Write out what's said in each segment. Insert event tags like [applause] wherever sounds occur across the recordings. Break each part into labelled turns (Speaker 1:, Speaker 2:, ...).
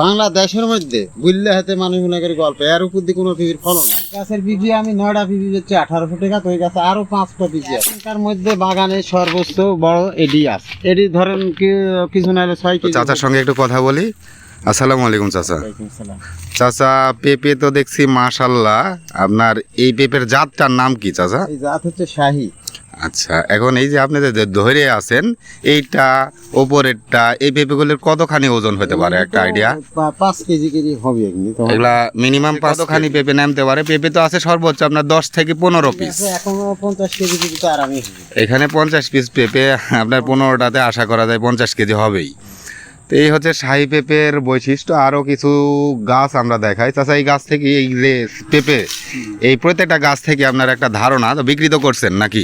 Speaker 1: বাংলাদেশের মধ্যে বুঝলে হাতে মানুষ মনে করি গল্প এর উপর দিয়ে কোনো পিপির ফলন গাছের পিপি আমি নয়টা পিপি বেচছি আঠারোশো টাকা তো ওই গাছে আরও পাঁচটা পিপি আছে। তার মধ্যে বাগানে সর্বোচ্চ বড় এডি আছে। এডি ধরেন কি কিছু না হলে ছয়
Speaker 2: চাচার সঙ্গে একটু কথা বলি। আসসালামু আলাইকুম চাচা। চাচা পেঁপে তো দেখছি মাশাল্লাহ আপনার এই পেঁপের জাতটার নাম কি চাচা?
Speaker 1: এই জাত হচ্ছে শাহি।
Speaker 2: আচ্ছা এখন এই যে আপনি যে ধরে আছেন এইটা ওপরেরটা এই পেঁপেগুলোর কতখানি ওজন হতে পারে? একটা আইডিয়া
Speaker 1: পাঁচ কেজি কেজি হবে এমনি
Speaker 2: এগুলা মিনিমাম কতখানি পেঁপে নামতে পারে? পেঁপে তো আছে সর্বোচ্চ আপনার দশ থেকে পনেরো পিস
Speaker 1: এখনও পঞ্চাশ কেজি কেজি তো আরামই
Speaker 2: এখানে পঞ্চাশ পিস পেঁপে আপনার পনেরোটাতে আশা করা যায় পঞ্চাশ কেজি হবেই। তো এই হচ্ছে শাহী পেঁপের বৈশিষ্ট্য। আরও কিছু গাছ আমরা দেখাই। তাছাড়া এই গাছ থেকে এই যে পেঁপে এই প্রত্যেকটা গাছ থেকে আপনার একটা ধারণা তো বিক্রি তো করছেন নাকি?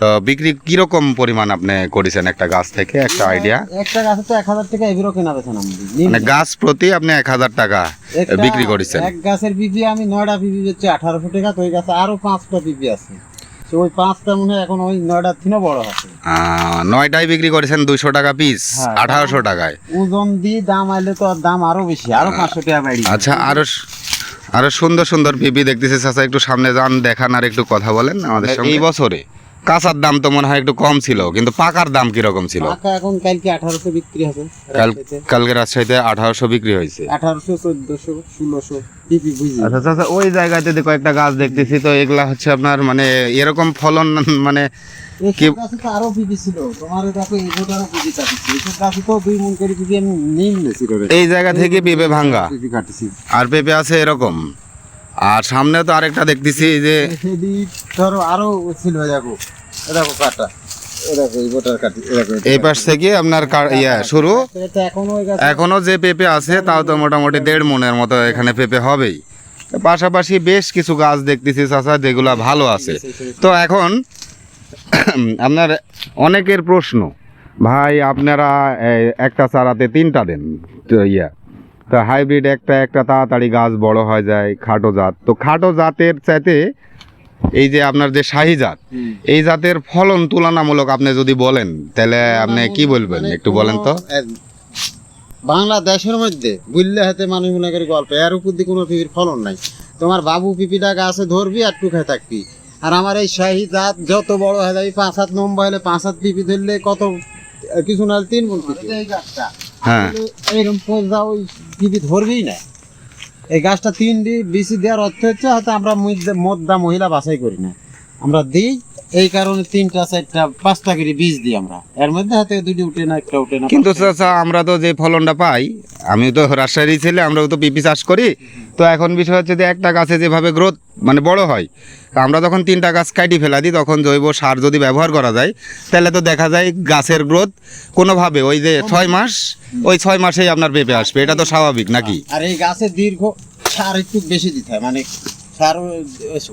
Speaker 2: তো বিক্রি কীরকম পরিমাণ আপনি করেছেন একটা গাছ থেকে? একটা আইডিয়া
Speaker 1: একটা গাছে তো এক হাজার টাকা এগুলো কেনা বেছেন
Speaker 2: মানে গাছ প্রতি আপনি এক হাজার টাকা বিক্রি করেছেন।
Speaker 1: এক গাছের পিপি আমি নয়টা পিপি বেচছি আঠারোশো টাকা তো ওই গাছে আরও পাঁচটা পিপি আছে। ওই পাঁচটা মনে হয় এখন ওই নয়টার থেকেও বড় আছে।
Speaker 2: নয়টায় বিক্রি করেছেন দুইশো টাকা পিস
Speaker 1: হ্যাঁ।
Speaker 2: আঠারোশো টাকায়।
Speaker 1: ওজন দিয়ে দাম আইলে তো আর দাম আরও বেশি আরও পাঁচশো টাকা বাড়ি।
Speaker 2: আচ্ছা আরও আরও সুন্দর সুন্দর পিপি দেখতেছি। চাচা একটু সামনে যান দেখান আর একটু কথা বলেন আমাদের সঙ্গে এই বছরে? কাঁচার দাম তো মনে হয় একটু কম ছিল কিন্তু পাকার দাম কীরকম ছিল?
Speaker 1: টাকা এখন কালকে আঠারোশো বিক্রি হবে
Speaker 2: কাল কালকে রাজশাহীতে আঠারোশো বিক্রি হয়েছে।
Speaker 1: আঠারোশো চোদ্দশো ষোলোশো বুঝি।
Speaker 2: আচ্ছা চাচা ওই জায়গাতে যে কয়েকটা গাছ দেখতেছি তো এগুলা হচ্ছে আপনার মানে এরকম ফলন মানে কি-
Speaker 1: আরও পিপি ছিল। তোমার দেখো এই ভোটারও পিপি কাটিছি। এইসব গাছে তো দুই মন করে পিপি আমি নিয়ে নিয়েছি
Speaker 2: এই জায়গা থেকে পেঁপে ভাঙ্গা?
Speaker 1: কাটিছি।
Speaker 2: আর পেঁপে আছে এরকম? আর সামনে তো আরেকটা দেখতেছি যে
Speaker 1: ধরো আরও ছিল দেখো দেখো কাটা এই
Speaker 2: পাশ থেকে আপনার ইয়া শুরু? এখনও যে পেঁপে আছে তাও তো মোটামুটি দেড় মনের মতো এখানে পেঁপে হবেই। পাশাপাশি বেশ কিছু গাছ দেখতেছি চাচা যেগুলা ভালো আছে। তো এখন [clears throat] আপনার অনেকের প্রশ্ন ভাই আপনারা একটা চারাতে তিনটা দেন তো ইয়া। তো হাইব্রিড একটা একটা তাড়াতাড়ি গাছ বড় হয়ে যায় খাটো জাত। তো খাটো জাতের চাইতে এই যে আপনার যে শাহি জাত এই জাতের ফলন তুলনামূলক আপনি যদি বলেন তাহলে আপনি কি বলবেন?
Speaker 1: মানে
Speaker 2: একটু বলেন তো।
Speaker 1: বাংলাদেশের মধ্যে বুঝলে হাতে মানুষ মনে করি গল্প এর উপর দিয়ে কোনো পিপির ফলন নাই। তোমার বাবু পিপিটা গাছে ধরবি আর টুকায় থাকবি। আর আমার এই শাহি জাত যত বড় হয়ে যাবে পাঁচ হাত নম্বর হলে পাঁচ হাত পিপি ধরলে কত কিছু না তিন মন পিপি। এই গাছটা।
Speaker 2: হ্যাঁ।
Speaker 1: এইরকম ওই পিপি ধরবেই না। এই গাছটা তিন দি বিসি দেওয়ার অর্থ হচ্ছে হয়তো আমরা মদ্দা মহিলা বাছাই করি না। আমরা দিই এই কারণে তিনটা চারটা পাঁচটা করে বীজ দিই আমরা। এর মধ্যে হয়তো দুটি উঠে না একটা উঠে না
Speaker 2: কিন্তু চাচা আমরা তো যে ফলনটা পাই আমি তো রাজশাহী ছেলে আমরাও তো পিপি চাষ করি। তো এখন বিষয় হচ্ছে যে একটা গাছে যেভাবে গ্রোথ মানে বড় হয় আমরা যখন তিনটা গাছ কাটি ফেলা দিই তখন জৈব সার যদি ব্যবহার করা যায় তাহলে তো দেখা যায় গাছের গ্রোথ কোনোভাবে ওই যে ছয় মাস ওই ছয় মাসেই আপনার পেঁপে আসবে। এটা তো স্বাভাবিক নাকি?
Speaker 1: আর এই গাছে দীর্ঘ সার একটু বেশি দিতে হয় মানে সার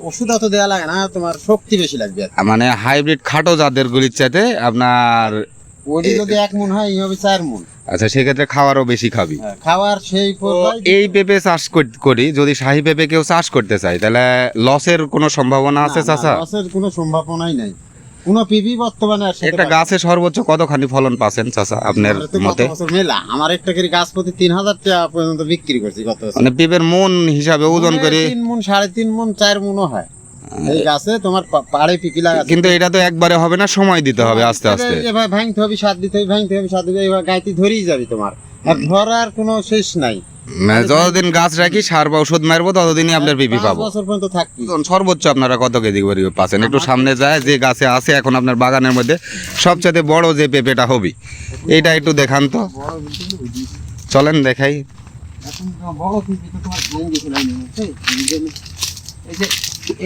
Speaker 1: ওষুধ অত দেওয়া লাগে না তোমার শক্তি বেশি লাগবে
Speaker 2: মানে হাইব্রিড খাটো জাতের গুলির চাইতে আপনার
Speaker 1: ওটি যদি এক মন হয় হবে চার মন।
Speaker 2: আচ্ছা সেক্ষেত্রে খাওয়ারও বেশি খাবি।
Speaker 1: হ্যাঁ, খাওয়ার সেই
Speaker 2: এই পেঁপে চাষ করি যদি শাহি পেঁপে কেউ চাষ করতে চায় তাহলে লসের কোনো সম্ভাবনা আছে
Speaker 1: না, লসের কোনো সম্ভাবনাই নাই। কোনো পিপি বর্তমানে আর সেটা
Speaker 2: একটা গাছে সর্বোচ্চ কতখানি ফলন পাচ্ছেন চাচা আপনার
Speaker 1: আমার
Speaker 2: মতে?
Speaker 1: মেলা? আমার একটা করে গাছ প্রতি তিন হাজার টাকা পর্যন্ত বিক্রি করছি গত
Speaker 2: মানে পেঁপের মন হিসাবে ওজন করে
Speaker 1: তিন মন সাড়ে তিন মন চার মনও হয়। এই গাছে তোমার পাড়ে পিপি লাগা
Speaker 2: কিন্তু এটা তো একবারে হবে না সময় দিতে হবে আস্তে আস্তে।
Speaker 1: এভাবে ভাঙতে হবে সাত দিতে হবে ভাঙতে হবে সাত দিতে হবে গাইতে ধরেই যাবে তোমার। আর ধরার কোনো শেষ নাই।
Speaker 2: মানে যতদিন গাছ রাখি সার বা ওষুধ মারবো ততদিনই আপনার পিপি পাবো।
Speaker 1: বছর পর্যন্ত থাকবি।
Speaker 2: সর্বোচ্চ আপনারা কত কেজি করে পাচ্ছেন? একটু সামনে যায় যে গাছে আছে এখন আপনার বাগানের মধ্যে সবচেয়ে বড় যে পেঁপেটা হবে এটা একটু দেখান তো। চলেন দেখাই।
Speaker 1: বড় এই যে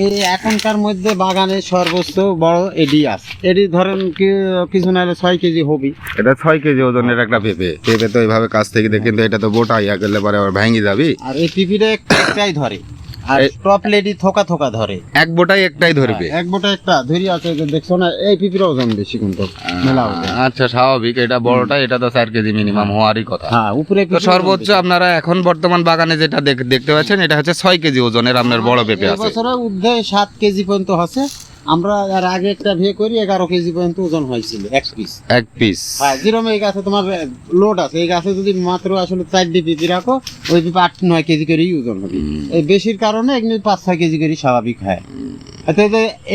Speaker 1: এই এখনকার মধ্যে বাগানে সর্বোচ্চ বড় এডি আছে। এডি ধরেন কি কিছু না হলে ছয় কেজি হবি।
Speaker 2: এটা ছয় কেজি ওজনের একটা পেঁপে। পেঁপে তো এইভাবে কাছ থেকে দেখেন কিন্তু এটা তো বোটাই ইয়া করলে পরে আবার ভেঙে যাবি।
Speaker 1: আর এই পিপিটা একটাই ধরে। আর টপ লেডি থোকা থোকা ধরে।
Speaker 2: এক বোটাই একটাই ধরবে?
Speaker 1: এক বোটা একটা। ধরি আছে দেখছ না এই পিপির ওজন বেশি কিন্তু মেলা
Speaker 2: আচ্ছা স্বাভাবিক এটা বড়টা এটা তো চার কেজি মিনিমাম হওয়ারই কথা।
Speaker 1: হ্যাঁ উপরে
Speaker 2: তো সর্বোচ্চ আপনারা এখন বর্তমান বাগানে যেটা দেখ- দেখতে পাচ্ছেন এটা হচ্ছে ছয় কেজি ওজনের আপনার বড় পেঁপে আছে।
Speaker 1: বছরে উর্ধ্বে সাত কেজি পর্যন্ত হচ্ছে। আমরা এর আগে একটা বিয়ে করি এগারো কেজি পর্যন্ত ওজন হয়েছিল এক পিস
Speaker 2: এক পিস
Speaker 1: হ্যাঁ যেরকম এই গাছে তোমার লোড আছে। এই গাছে যদি মাত্র আসলে চার ডি পিপি রাখো ওই পিপি আট নয় কেজি করেই ওজন হবে। এই বেশির কারণে এগুলো পাঁচ ছয় কেজি করে স্বাভাবিক হয়।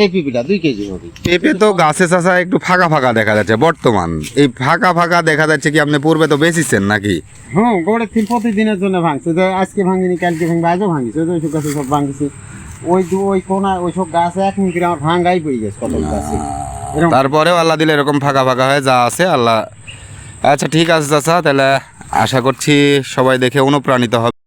Speaker 1: এই পিপিটা দুই কেজি হবে।
Speaker 2: পেঁপে তো গাছে চাষা একটু ফাঁকা ফাঁকা দেখা যাচ্ছে বর্তমান। এই ফাঁকা ফাঁকা দেখা যাচ্ছে কি আপনি পূর্বে তো বেচিছেন নাকি?
Speaker 1: হ্যাঁ গোড়ের তিন প্রতিদিনের জন্য ভাঙছে। আজকে ভাঙিনি কালকে ভাঙবে আজও ভাঙিছে। সব ভাঙছে। ওই দু ওই কোনা ওই সব গাছ এক মিনিট আমার ভাঙ্গাই পড়ে গেছে কত গাছে।
Speaker 2: তারপরেও আল্লাহ দিলে এরকম ফাঁকা ফাঁকা হয়ে যা আছে আল্লাহ আচ্ছা ঠিক আছে চাচা তাহলে আশা করছি সবাই দেখে অনুপ্রাণিত হবে।